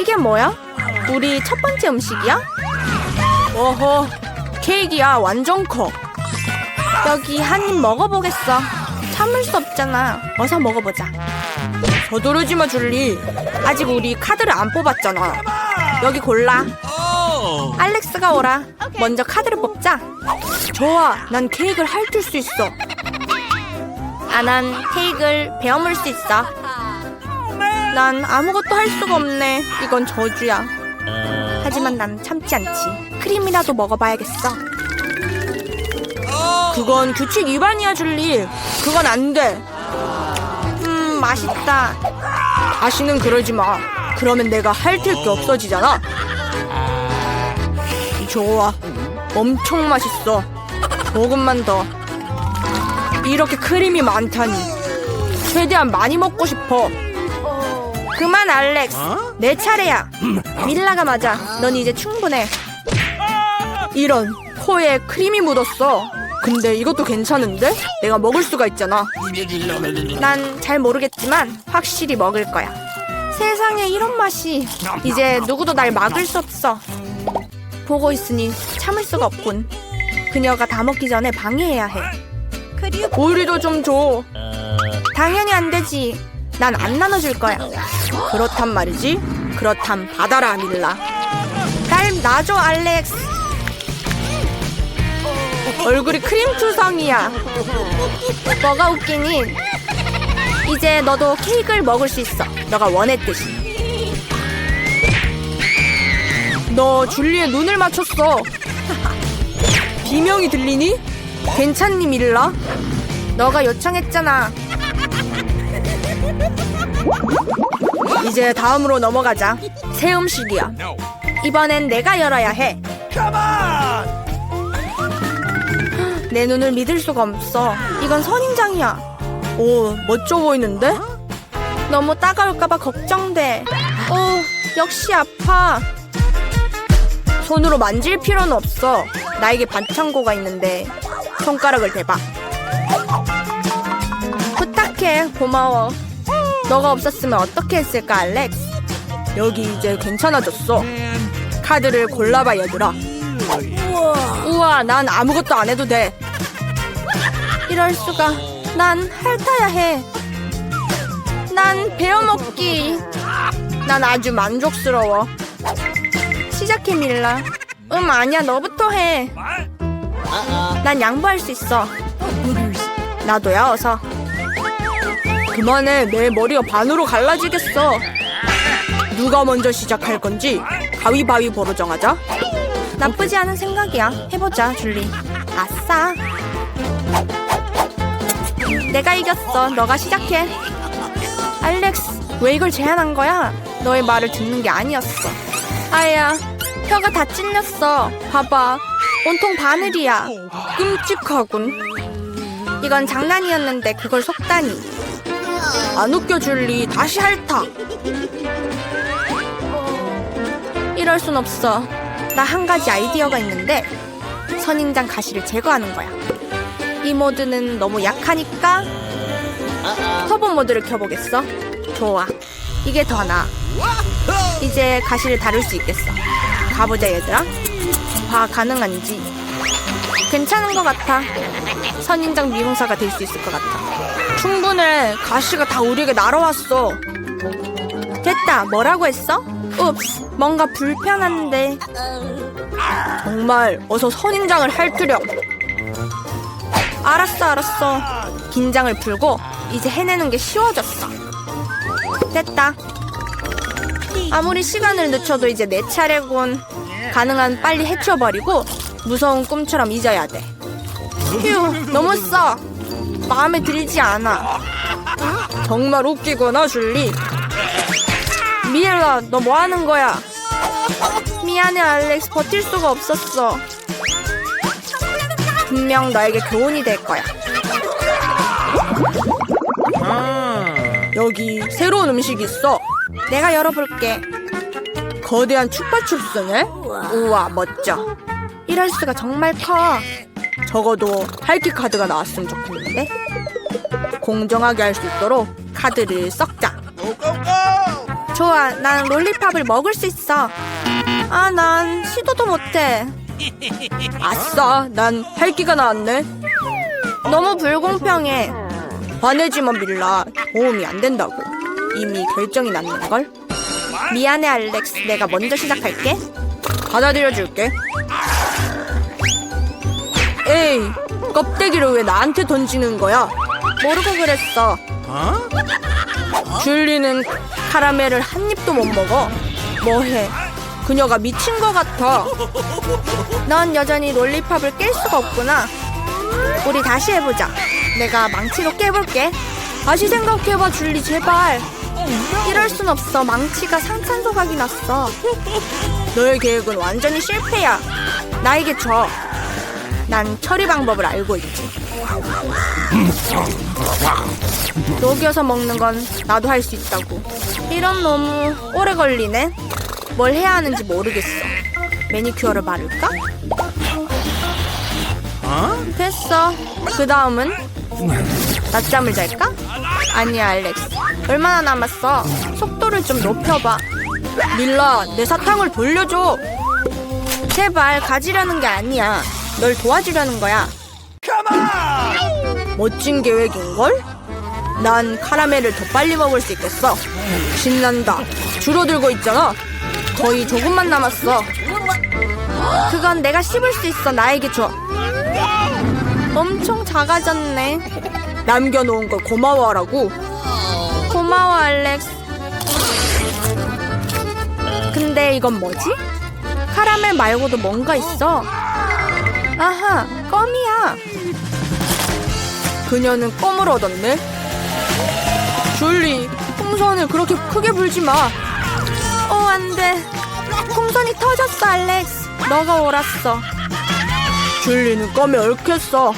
이게 뭐야? 우리 첫 번째 음식이야? 어허, 케이크야 완전 커. 여기 한 입 먹어보겠어. 참을 수 없잖아. 어서 먹어보자. 서두르지 마, 줄리. 아직 우리 카드를 안 뽑았잖아. 여기 골라. 알렉스가 오라. 먼저 카드를 뽑자. 좋아, 난 케이크를 핥을 수 있어. 아, 난 케이크를 베어물 수 있어. 난 아무것도 할 수가 없네. 이건 저주야. 하지만 난 참지 않지. 크림이라도 먹어봐야겠어. 그건 규칙 위반이야, 줄리. 그건 안 돼. 음, 맛있다. 다시는 그러지 마. 그러면 내가 핥을 게 없어지잖아. 좋아. 엄청 맛있어. 조금만 더. 이렇게 크림이 많다니. 최대한 많이 먹고 싶어. 그만, 알렉스. 내 차례야. 밀라가 맞아. 넌 이제 충분해. 이런 코에 크림이 묻었어. 근데 이것도 괜찮은데? 내가 먹을 수가 있잖아. 난 잘 모르겠지만 확실히 먹을 거야. 세상에 이런 맛이. 이제 누구도 날 막을 수 없어. 보고 있으니 참을 수가 없군. 그녀가 다 먹기 전에 방해해야 해. 우리도 좀 줘. 당연히 안 되지. 난 안 나눠줄 거야. 그렇단 말이지. 그렇담 받아라 밀라. 날 놔줘 알렉스. 얼굴이 크림 투성이야. 뭐가 웃기니? 이제 너도 케이크를 먹을 수 있어. 너가 원했듯이. 너 줄리의 눈을 맞췄어. 비명이 들리니? 괜찮니 밀라? 너가 요청했잖아. 이제 다음으로 넘어가자. 새 음식이야. 이번엔 내가 열어야 해. 내 눈을 믿을 수가 없어. 이건 선인장이야. 오, 멋져 보이는데? 너무 따가울까봐 걱정돼. 오, 역시 아파. 손으로 만질 필요는 없어. 나에게 반창고가 있는데 손가락을 대봐. 부탁해, 고마워. 너가 없었으면 어떻게 했을까, 알렉스? 여기 이제 괜찮아졌어. 카드를 골라봐, 얘들아. 우와, 난 아무것도 안 해도 돼. 이럴 수가. 난 핥아야 해. 난 베어먹기. 난 아주 만족스러워. 시작해, 밀라. 음, 아니야, 너부터 해. 난 양보할 수 있어. 나도야, 어서. 그만해, 내 머리가 반으로 갈라지겠어. 누가 먼저 시작할 건지 가위바위보로 정하자. 나쁘지 않은 생각이야. 해보자, 줄리. 아싸. 내가 이겼어. 너가 시작해. 알렉스, 왜 이걸 제안한 거야? 너의 말을 듣는 게 아니었어. 아야, 혀가 다 찔렸어. 봐봐. 온통 바늘이야. 끔찍하군. 이건 장난이었는데 그걸 속다니. 안 웃겨, 줄 리. 다시 핥아. 이럴 순 없어. 나 한 가지 아이디어가 있는데 선인장 가시를 제거하는 거야. 이 모드는 너무 약하니까 터보 모드를 켜보겠어. 좋아. 이게 더 나아. 이제 가시를 다룰 수 있겠어. 가보자 얘들아. 봐 가능한지. 괜찮은 것 같아. 선인장 미용사가 될 수 있을 것 같아. 충분해. 가시가 다 우리에게 날아왔어. 됐다. 뭐라고 했어? 읍스. 뭔가 불편한데. 정말 어서 선인장을 핥으렴. 알았어, 알았어. 긴장을 풀고 이제 해내는 게 쉬워졌어. 됐다. 아무리 시간을 늦춰도 이제 내 차례군. 가능한 빨리 해쳐버리고 무서운 꿈처럼 잊어야 돼. 휴, 너무 써. 마음에 들지 않아. 정말 웃기구나, 줄리. 미엘라, 너 뭐 하는 거야? 미안해, 알렉스. 버틸 수가 없었어. 분명 너에게 교훈이 될 거야. 여기 새로운 음식이 있어. 내가 열어볼게. 거대한 추파춥스네? 우와, 멋져. 이럴 수가 정말 커. 적어도 할기 카드가 나왔으면 좋겠는데? 공정하게 할 수 있도록 카드를 섞자. 좋아, 난 롤리팝을 먹을 수 있어. 아, 난 시도도 못해. 아싸, 난 할기가 나왔네. 너무 불공평해. 화내지 마, 밀라. 도움이 안 된다고. 이미 결정이 났는걸? 미안해, 알렉스. 내가 먼저 시작할게. 받아들여줄게. 에이, 껍데기를 왜 나한테 던지는 거야? 모르고 그랬어. 줄리는 카라멜을 한 입도 못 먹어. 뭐해? 그녀가 미친 것 같아. 넌 여전히 롤리팝을 깰 수가 없구나. 우리 다시 해보자. 내가 망치로 깨볼게. 다시 생각해봐, 줄리, 제발. 이럴 순 없어. 망치가 상찬 소각이 났어. 너의 계획은 완전히 실패야. 나에게 줘. 난 처리 방법을 알고 있지. 녹여서 먹는 건 나도 할 수 있다고. 이런 너무 오래 걸리네. 뭘 해야 하는지 모르겠어. 매니큐어를 바를까? 됐어. 그 다음은 낮잠을 잘까? 아니야, 알렉스. 얼마나 남았어? 속도를 좀 높여봐. 밀라, 내 사탕을 돌려줘. 제발 가지려는 게 아니야. 널 도와주려는 거야. 멋진 계획인걸? 난 카라멜을 더 빨리 먹을 수 있겠어. 신난다. 줄어들고 있잖아. 거의 조금만 남았어. 그건 내가 씹을 수 있어. 나에게 줘. 엄청 작아졌네. 남겨놓은 걸 고마워하라고. 고마워, 알렉스. 근데 이건 뭐지? 카라멜 말고도 뭔가 있어. 아하, 껌이야. 그녀는 껌을 얻었네. 줄리, 풍선을 그렇게 크게 불지 마. 어, 안 돼. 풍선이 터졌어, 알렉스. 너가 옳았어. 줄리는 껌에 얽혔어.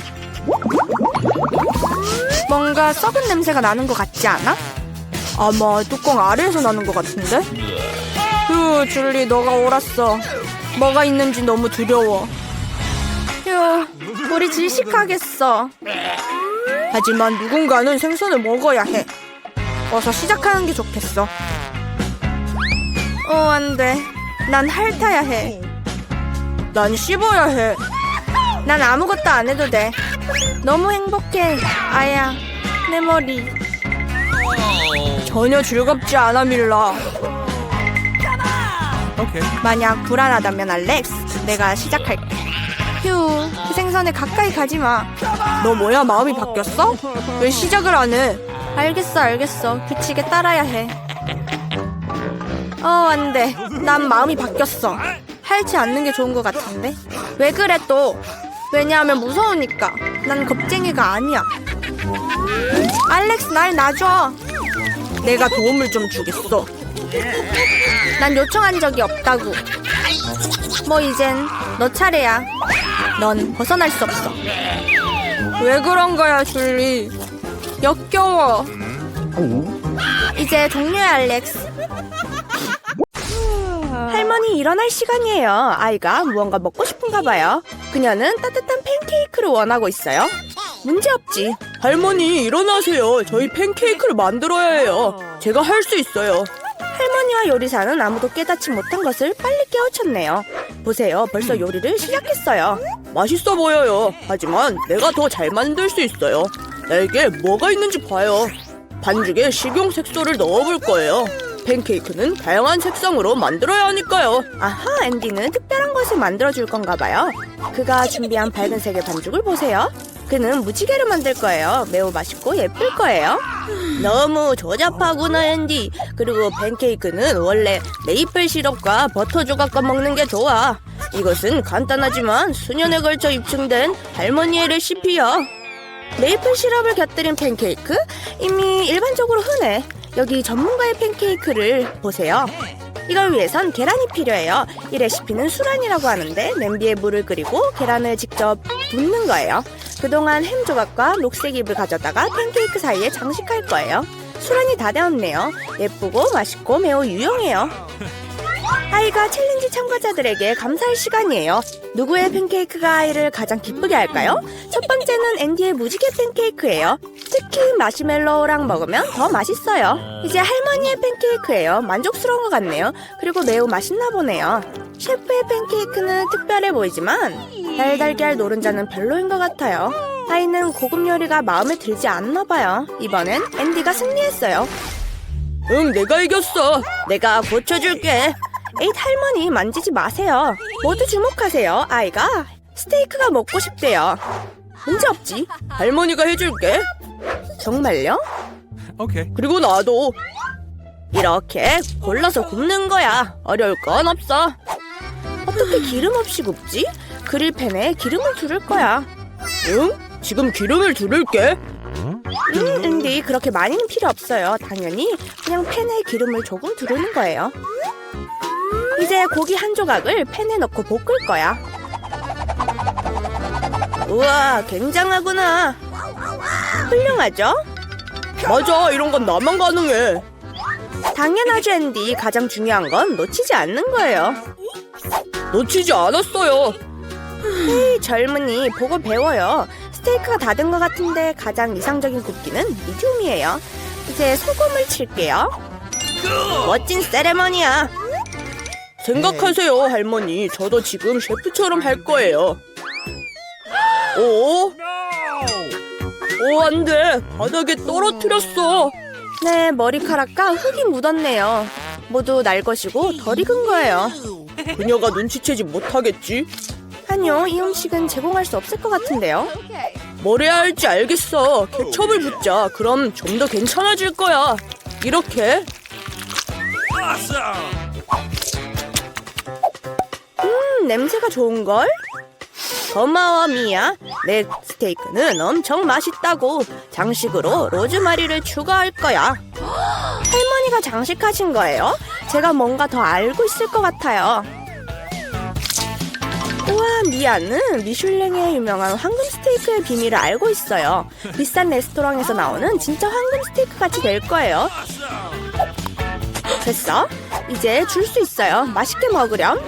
뭔가 썩은 냄새가 나는 것 같지 않아? 아마 뚜껑 아래에서 나는 것 같은데? 휴, 줄리, 너가 옳았어. 뭐가 있는지 너무 두려워. 휴, 우리 질식하겠어. 하지만 누군가는 생선을 먹어야 해. 어서 시작하는 게 좋겠어. 어, 안 돼. 난 핥아야 해. 난 씹어야 해. 난 아무것도 안 해도 돼. 너무 행복해. 아야, 내 머리. 전혀 즐겁지 않아, 밀라. 만약 불안하다면 알렉스, 내가 시작할게. 휴, 그 생선에 가까이 가지 마. 너 뭐야, 마음이 바뀌었어? 왜 시작을 안 해? 알겠어, 알겠어. 규칙에 따라야 해. 어, 안 돼. 난 마음이 바뀌었어. 할지 않는 게 좋은 것 같은데? 왜 그래, 또? 왜냐하면 무서우니까. 난 겁쟁이가 아니야. 알렉스, 날 놔줘. 내가 도움을 좀 주겠어. 난 요청한 적이 없다고. 뭐 이젠 너 차례야. 넌 벗어날 수 없어. 왜 그런 거야, 줄리? 역겨워. 이제 종료야, 알렉스. 할머니 일어날 시간이에요. 아이가 무언가 먹고 싶은가 봐요. 그녀는 따뜻한 팬케이크를 원하고 있어요. 문제없지. 할머니 일어나세요. 저희 팬케이크를 만들어야 해요. 제가 할 수 있어요. 할머니와 요리사는 아무도 깨닫지 못한 것을 빨리 깨우쳤네요. 보세요, 벌써 요리를 시작했어요. 맛있어 보여요. 하지만 내가 더 잘 만들 수 있어요. 내게 뭐가 있는지 봐요. 반죽에 식용 색소를 넣어볼 거예요. 팬케이크는 다양한 색상으로 만들어야 하니까요. 아하, 앤디는 특별한 것을 만들어줄 건가 봐요. 그가 준비한 밝은색의 반죽을 보세요. 그는 무지개를 만들 거예요. 매우 맛있고 예쁠 거예요. 너무 조잡하구나, 앤디. 그리고 팬케이크는 원래 메이플 시럽과 버터 조각과 먹는 게 좋아. 이것은 간단하지만 수년에 걸쳐 입증된 할머니의 레시피야. 메이플 시럽을 곁들인 팬케이크? 이미 일반적으로 흔해. 여기 전문가의 팬케이크를 보세요. 이걸 위해선 계란이 필요해요. 이 레시피는 수란이라고 하는데 냄비에 물을 끓이고 계란을 직접 붓는 거예요. 그동안 햄 조각과 녹색 잎을 가져다가 팬케이크 사이에 장식할 거예요. 수란이 다 되었네요. 예쁘고 맛있고 매우 유용해요. 아이가 챌린지 참가자들에게 감사할 시간이에요. 누구의 팬케이크가 아이를 가장 기쁘게 할까요? 첫 번째는 앤디의 무지개 팬케이크예요. 특히 마시멜로우랑 먹으면 더 맛있어요. 이제 할머니의 팬케이크예요. 만족스러운 것 같네요. 그리고 매우 맛있나 보네요. 셰프의 팬케이크는 특별해 보이지만 달달걀 노른자는 별로인 것 같아요. 아이는 고급 요리가 마음에 들지 않나 봐요. 이번엔 앤디가 승리했어요. 응, 내가 이겼어. 내가 고쳐줄게. 에잇 할머니 만지지 마세요. 모두 주목하세요. 아이가 스테이크가 먹고 싶대요. 문제 없지. 할머니가 해줄게. 정말요? Okay. 그리고 나도 이렇게 골라서 굽는 거야. 어려울 건 없어. 어떻게 기름 없이 굽지? 그릴팬에 기름을 두를 거야. 응? 지금 기름을 두를게. 음, 근데 그렇게 많이는 필요 없어요. 당연히 그냥 팬에 기름을 조금 두르는 거예요. 이제 고기 한 조각을 팬에 넣고 볶을 거야. 우와, 굉장하구나. 훌륭하죠? 맞아, 이런 건 나만 가능해. 당연하죠, 앤디. 가장 중요한 건 놓치지 않는 거예요. 놓치지 않았어요. 헤이, 젊은이, 보고 배워요. 스테이크가 다 된 것 같은데 가장 이상적인 굽기는 미디움이에요. 이제 소금을 칠게요. 멋진 세레머니야. 생각하세요, 할머니. 저도 지금 셰프처럼 할 거예요. 오, 오, 안 돼. 바닥에 떨어뜨렸어. 네, 머리카락과 흙이 묻었네요. 모두 날 것이고 덜 익은 거예요. 그녀가 눈치채지 못하겠지? 아니요, 이 음식은 제공할 수 없을 것 같은데요. 뭘 해야 할지 알겠어. 케첩을 붓자. 그럼 좀 더 괜찮아질 거야. 이렇게. 음, 냄새가 좋은걸? 고마워, 미야. 내 스테이크는 엄청 맛있다고. 장식으로 로즈마리를 추가할 거야. 할머니가 장식하신 거예요? 제가 뭔가 더 알고 있을 것 같아요. 우와, 미아는 미슐랭에 유명한 황금 스테이크의 비밀을 알고 있어요. 비싼 레스토랑에서 나오는 진짜 황금 스테이크 같이 될 거예요. 됐어? 이제 줄 수 있어요. 맛있게 먹으렴.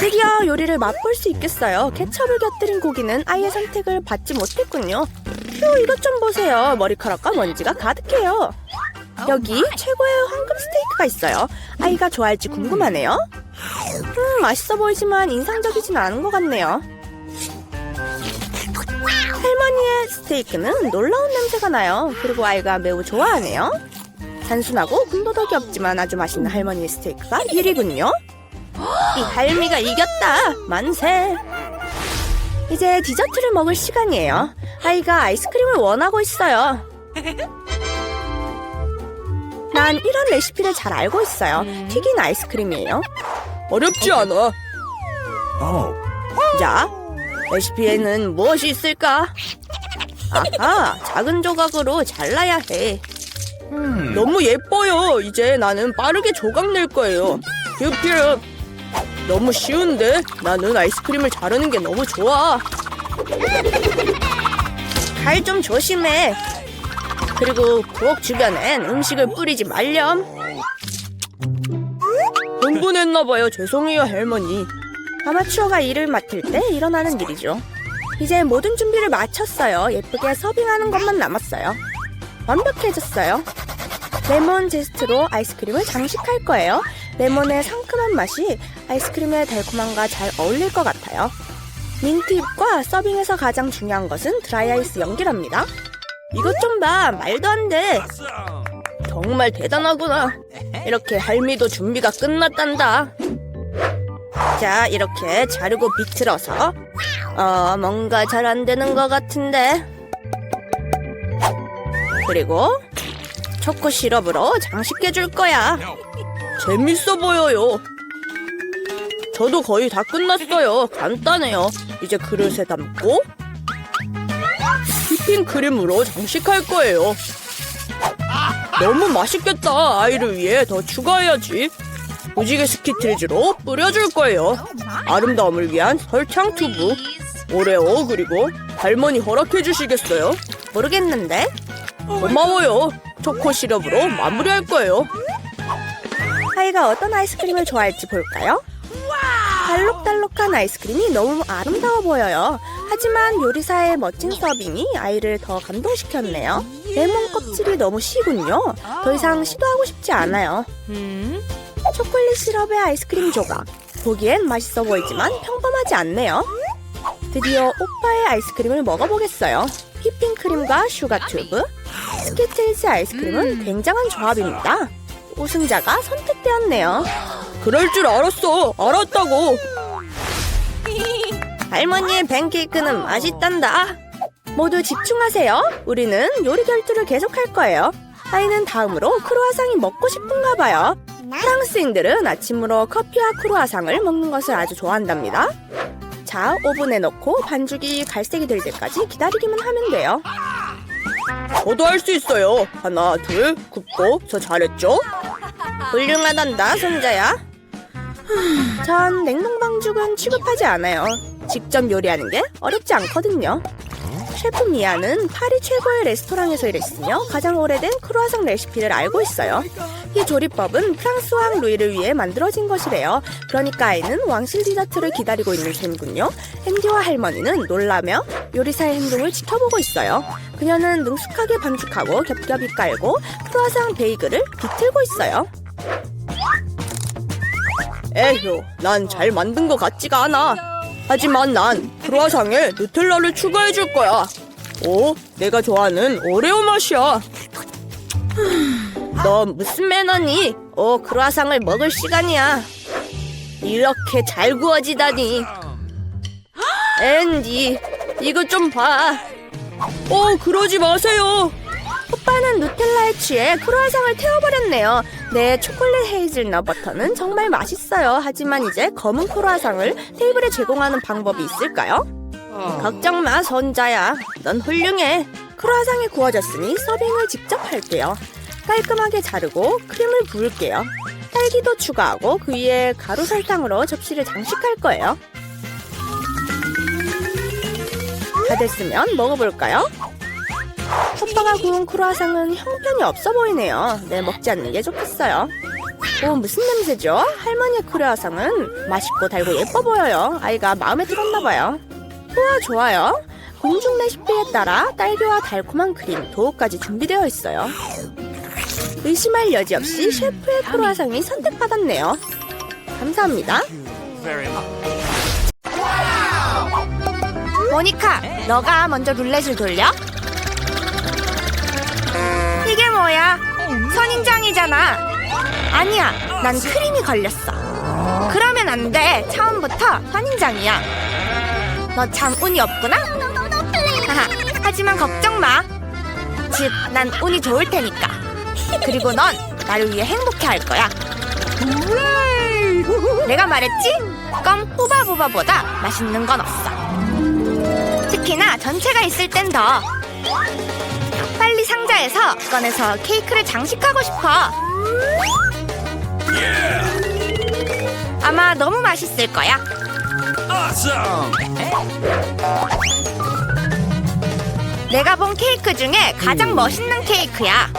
드디어 요리를 맛볼 수 있겠어요. 케첩을 곁들인 고기는 아이의 선택을 받지 못했군요. 휴, 이것 좀 보세요. 머리카락과 먼지가 가득해요. 여기 최고의 황금 스테이크가 있어요. 아이가 좋아할지 궁금하네요. 음, 맛있어 보이지만 인상적이진 않은 것 같네요. 할머니의 스테이크는 놀라운 냄새가 나요. 그리고 아이가 매우 좋아하네요. 단순하고 군더더기 없지만 아주 맛있는 할머니의 스테이크가 1위군요. 이 할미가 이겼다. 만세. 이제 디저트를 먹을 시간이에요. 아이가 아이스크림을 원하고 있어요. 난 이런 레시피를 잘 알고 있어요. 튀긴 아이스크림이에요. 어렵지 않아. Oh. 자, 레시피에는 무엇이 있을까? 아하, 작은 조각으로 잘라야 해. 너무 예뻐요. 이제 나는 빠르게 조각 낼 거예요. 퓨퓨. 너무 쉬운데? 나는 아이스크림을 자르는 게 너무 좋아. 칼 좀 조심해. 그리고 부엌 주변엔 음식을 뿌리지 말렴. 흥분했나봐요. 죄송해요, 할머니. 아마추어가 일을 맡을 때 일어나는 일이죠. 이제 모든 준비를 마쳤어요. 예쁘게 서빙하는 것만 남았어요. 완벽해졌어요. 레몬 제스트로 아이스크림을 장식할 거예요. 레몬의 상큼한 맛이 아이스크림의 달콤함과 잘 어울릴 것 같아요. 민트잎과 서빙에서 가장 중요한 것은 드라이아이스 연기랍니다. 이것 좀 봐. 말도 안 돼. 정말 대단하구나. 이렇게 할미도 준비가 끝났단다. 자, 이렇게 자르고 비틀어서. 어, 뭔가 잘 안 되는 것 같은데. 그리고 초코 시럽으로 장식해 줄 거야. 재밌어 보여요. 저도 거의 다 끝났어요. 간단해요. 이제 그릇에 담고 휘핑 크림으로 장식할 거예요. 너무 맛있겠다. 아이를 위해 더 추가해야지. 무지개 스키틀즈로 뿌려줄 거예요. 아름다움을 위한 설탕 튜브, 오레오 그리고 할머니 허락해 주시겠어요? 모르겠는데. 고마워요. 초코 시럽으로 마무리할 거예요. 아이가 어떤 아이스크림을 좋아할지 볼까요? 알록달록한 아이스크림이 너무 아름다워 보여요. 하지만 요리사의 멋진 서빙이 아이를 더 감동시켰네요. 레몬 껍질이 너무 시군요. 더 이상 시도하고 싶지 않아요. 음? 초콜릿 시럽의 아이스크림 조각. 보기엔 맛있어 보이지만 평범하지 않네요. 드디어 오빠의 아이스크림을 먹어보겠어요. 휘핑크림과 슈가 튜브. 스키틀즈 아이스크림은 굉장한 조합입니다. 우승자가 선택되었네요. 그럴 줄 알았어. 알았다고. 할머니의 팬케이크는 맛있단다. 모두 집중하세요. 우리는 요리 결투를 계속할 거예요. 아이는 다음으로 크루아상이 먹고 싶은가 봐요. 프랑스인들은 아침으로 커피와 크루아상을 먹는 것을 아주 좋아한답니다. 자, 오븐에 넣고 반죽이 갈색이 될 때까지 기다리기만 하면 돼요. 저도 할 수 있어요. 하나, 둘, 굽고. 저 잘했죠? 훌륭하단다, 손자야. 전 냉동 방죽은 취급하지 않아요. 직접 요리하는 게 어렵지 않거든요. 셰프 미아는 파리 최고의 레스토랑에서 일했으며 가장 오래된 크루아상 레시피를 알고 있어요. 이 조리법은 프랑스 왕 루이를 위해 만들어진 것이래요. 그러니까 아이는 왕실 디저트를 기다리고 있는 셈이군요. 앤디와 할머니는 놀라며 요리사의 행동을 지켜보고 있어요. 그녀는 능숙하게 반죽하고 겹겹이 깔고 크루아상 베이글을 비틀고 있어요. 에휴, 난 잘 만든 것 같지가 않아. 하지만 난 크루아상에 누텔라를 추가해 줄 거야. 오, 내가 좋아하는 오레오 맛이야. 너 무슨 매너니? 오, 크루아상을 먹을 시간이야. 이렇게 잘 구워지다니. 앤디, 이거 좀 봐. 어, 그러지 마세요. 오빠는 누텔라에 취해 크루아상을 태워버렸네요. 네, 초콜릿 헤이즐넛 버터는 정말 맛있어요. 하지만 이제 검은 크루아상을 테이블에 제공하는 방법이 있을까요? 걱정 마, 손자야. 넌 훌륭해. 크루아상이 구워졌으니 서빙을 직접 할게요. 깔끔하게 자르고 크림을 부을게요. 딸기도 추가하고 그 위에 가루 설탕으로 접시를 장식할 거예요. 다 됐으면 먹어볼까요? 오빠가 구운 크루아상은 형편이 없어 보이네요. 네, 먹지 않는 게 좋겠어요. 오, 무슨 냄새죠? 할머니의 크루아상은 맛있고 달고 예뻐 보여요. 아이가 마음에 들었나 봐요. 우와, 좋아요. 공중 레시피에 따라 딸기와 달콤한 크림, 도우까지 준비되어 있어요. 의심할 여지 없이 셰프의 크루아상이 선택받았네요. 감사합니다. 모니카, 너가 먼저 룰렛을 돌려? 이게 뭐야? 선인장이잖아. 아니야, 난 크림이 걸렸어. 그러면 안 돼. 처음부터 선인장이야. 너 참 운이 없구나. 하하, 하지만 걱정 마. 즉, 난 운이 좋을 테니까. 그리고 넌 나를 위해 행복해 할 거야. 내가 말했지? 껌 후바부바보다 맛있는 건 없어. 특히나 전체가 있을 땐 더. 상자에서 꺼내서 케이크를 장식하고 싶어. 아마 너무 맛있을 거야. 내가 본 케이크 중에 가장 멋있는 케이크야.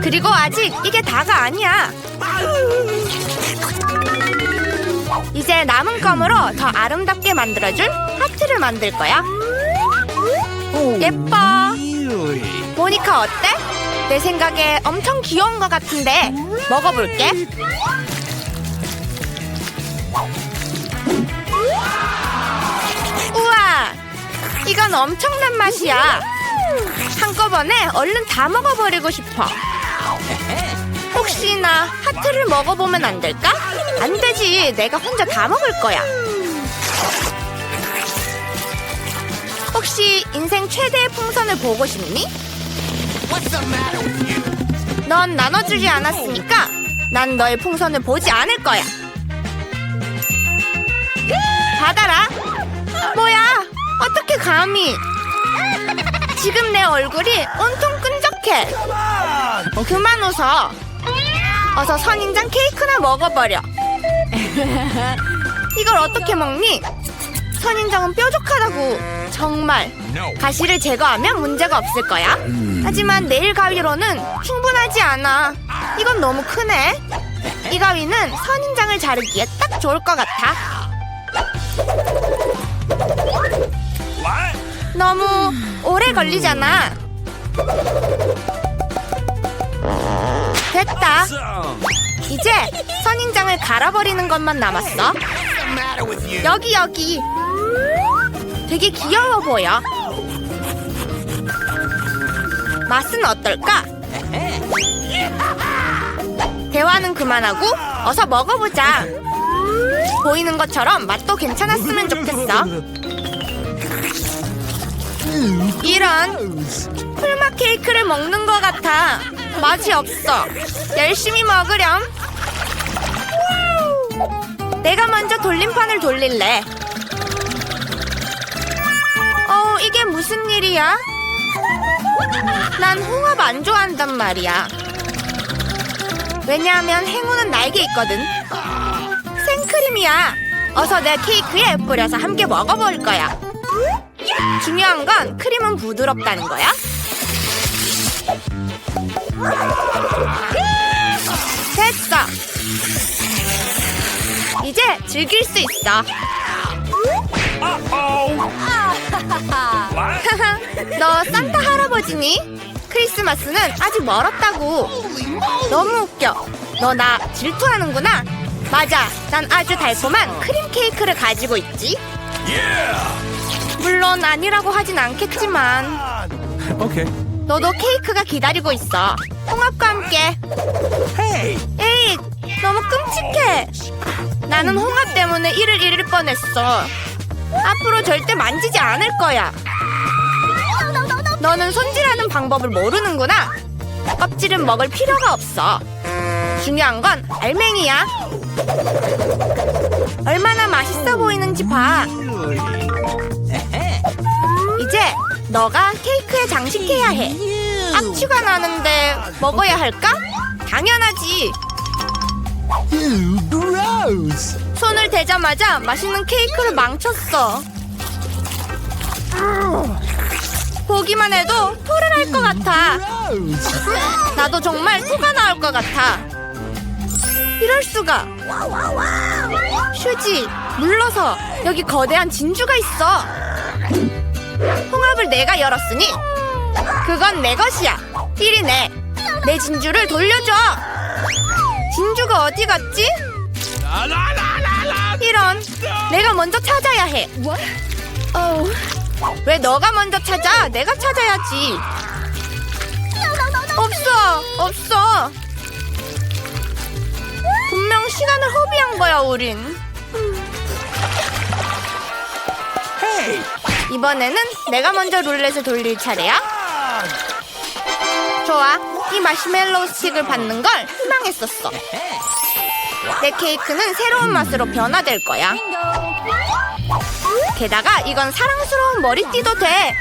그리고 아직 이게 다가 아니야. 이제 남은 껌으로 더 아름답게 만들어줄 하트를 만들 거야. 예뻐. 모니카 어때? 내 생각에 엄청 귀여운 것 같은데 먹어볼게. 우와, 이건 엄청난 맛이야. 한꺼번에 얼른 다 먹어버리고 싶어. 혹시나 하트를 먹어보면 안 될까? 안 되지. 내가 혼자 다 먹을 거야. 혹시 인생 최대의 풍선을 보고 싶니? 넌 나눠주지 않았으니까 난 너의 풍선을 보지 않을 거야. 받아라. 뭐야? 어떻게 감히? 지금 내 얼굴이 온통 끈적해. 그만 웃어. 어서 선인장 케이크나 먹어버려. 이걸 어떻게 먹니? 선인장은 뾰족하다고. 정말. 가시를 제거하면 문제가 없을 거야. 하지만 네일 가위로는 충분하지 않아. 이건 너무 크네. 이 가위는 선인장을 자르기에 딱 좋을 것 같아. 너무 오래 걸리잖아. 됐다. 이제 선인장을 갈아버리는 것만 남았어. 여기 여기. 되게 귀여워 보여. 맛은 어떨까? 대화는 그만하고 어서 먹어보자. 보이는 것처럼 맛도 괜찮았으면 좋겠어. 이런 풀맛 케이크를 먹는 것 같아. 맛이 없어. 열심히 먹으렴. 내가 먼저 돌림판을 돌릴래. 무슨 일이야? 난 홍합 안 좋아한단 말이야. 왜냐하면 행운은 나에게 있거든. 생크림이야. 어서 내 케이크에 뿌려서 함께 먹어볼 거야. 중요한 건 크림은 부드럽다는 거야. 됐어. 이제 즐길 수 있어. 너 산타 할아버지니? 크리스마스는 아직 멀었다고. 너무 웃겨. 너 나 질투하는구나. 맞아. 난 아주 달콤한 크림 케이크를 가지고 있지. 물론 아니라고 하진 않겠지만 Okay. 너도 케이크가 기다리고 있어. 홍합과 함께. Hey. 에이, 너무 끔찍해. 나는 홍합 때문에 이를 잃을 뻔했어. 앞으로 절대 만지지 않을 거야. 너는 손질하는 방법을 모르는구나. 껍질은 먹을 필요가 없어. 중요한 건 알맹이야. 얼마나 맛있어 보이는지 봐. 이제 너가 케이크에 장식해야 해. 악취가 나는데 먹어야 할까? 당연하지. 손을 대자마자 맛있는 케이크를 망쳤어. 보기만 해도 토를 할 것 같아. 나도 정말 토가 나올 것 같아. 이럴 수가. 휴지, 물러서. 여기 거대한 진주가 있어. 홍합을 내가 열었으니 그건 내 것이야. 이리 내. 내 진주를 돌려줘. 진주가 어디 갔지? 이런 내가 먼저 찾아야 해. 어, 왜 너가 먼저 찾아? 내가 찾아야지. 없어, 없어. 분명 시간을 허비한 거야, 우린. 이번에는 내가 먼저 룰렛을 돌릴 차례야. 좋아, 이 마시멜로우 스틱을 받는 걸 희망했었어. 내 케이크는 새로운 맛으로 변화될 거야. 게다가 이건 사랑스러운 머리띠도 돼.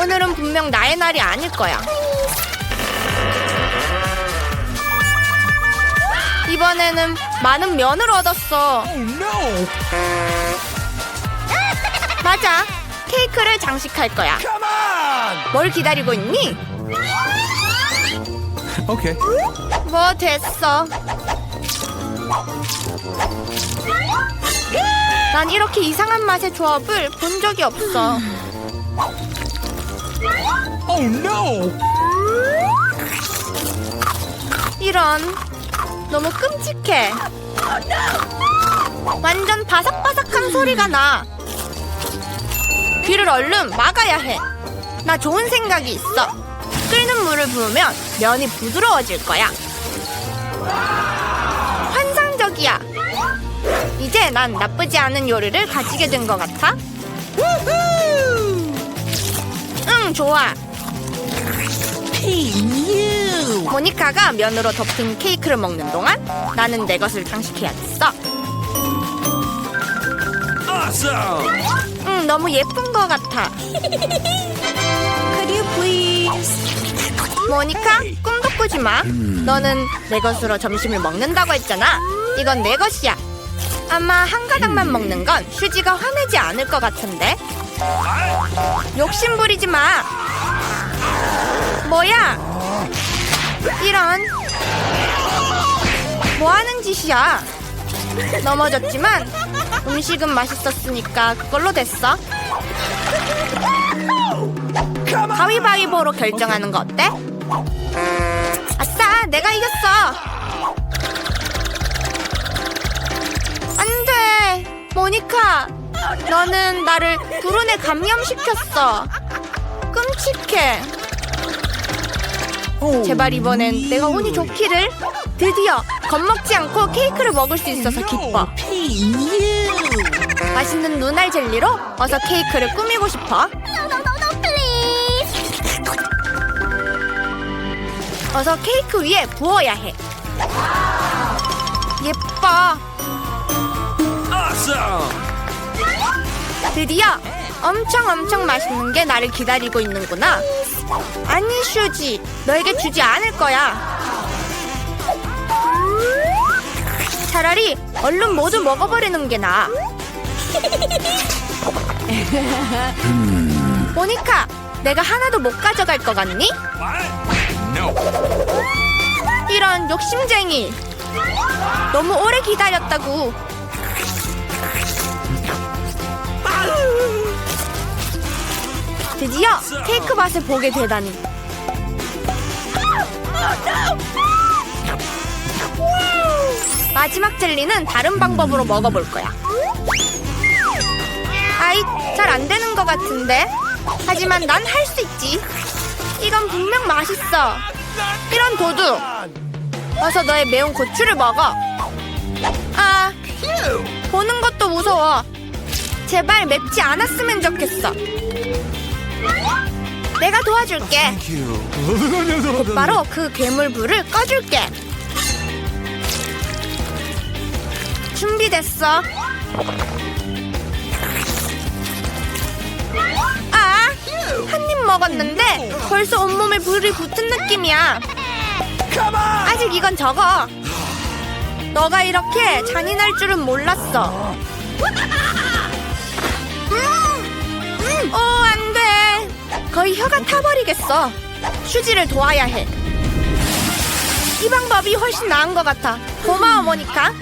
오늘은 분명 나의 날이 아닐 거야. 이번에는 많은 면을 얻었어. 맞아. 케이크를 장식할 거야. 뭘 기다리고 있니? Okay. 뭐 됐어. 난 이렇게 이상한 맛의 조합을 본 적이 없어. Oh no. 이런 너무 끔찍해. 완전 바삭바삭한 소리가 나. 귀를 얼른 막아야 해. 나 좋은 생각이 있어. 끓는 물을 부으면 면이 부드러워질 거야. 환상적이야. 이제 난 나쁘지 않은 요리를 가지게 된 것 같아. 응, 좋아. 모니카가 면으로 덮인 케이크를 먹는 동안 나는 내 것을 장식해야겠어. Awesome. 응, 너무 예쁜 것 같아. 모니카, 꿈 도 꾸지 마. 너는 내 것으로 점심을 먹는다고 했잖아. 이건 내 것이야. 아마 한 가닥만 먹는 건 휴지가 화내지 않을 것 같은데. 욕심 부리지 마. 뭐야? 이런. 뭐 하는 짓이야? 넘어졌지만 음식은 맛있었으니까 그걸로 됐어. 가위바위보로 결정하는 거 어때? 내가 이겼어. 안 돼. 모니카, 너는 나를 불운에 감염시켰어. 끔찍해. 제발 이번엔 내가 운이 좋기를. 드디어 겁먹지 않고 케이크를 먹을 수 있어서 기뻐. 맛있는 눈알 젤리로 어서 케이크를 꾸미고 싶어. 어서 케이크 위에 부어야 해. 예뻐. 드디어 엄청 엄청 맛있는 게 나를 기다리고 있는구나. 아니 슈지, 너에게 주지 않을 거야. 차라리 얼른 모두 먹어버리는 게 나아. 모니카, 내가 하나도 못 가져갈 것 같니? 이런 욕심쟁이. 너무 오래 기다렸다고. 드디어 케이크 맛을 보게 되다니. 마지막 젤리는 다른 방법으로 먹어볼 거야. 아이, 잘 안 되는 것 같은데. 하지만 난 할 수 있지. 이건 분명 맛있어. 이런 도둑. 어서 너의 매운 고추를 먹어. 아, 보는 것도 무서워. 제발 맵지 않았으면 좋겠어. 내가 도와줄게. 바로 그 괴물 불을 꺼줄게. 준비됐어. 먹었는데 벌써 온몸에 불이 붙은 느낌이야. 아직 이건 적어. 너가 이렇게 잔인할 줄은 몰랐어. 어, 안 돼. 거의 혀가 타버리겠어. 휴지를 도와야 해. 이 방법이 훨씬 나은 것 같아. 고마워, 모니카.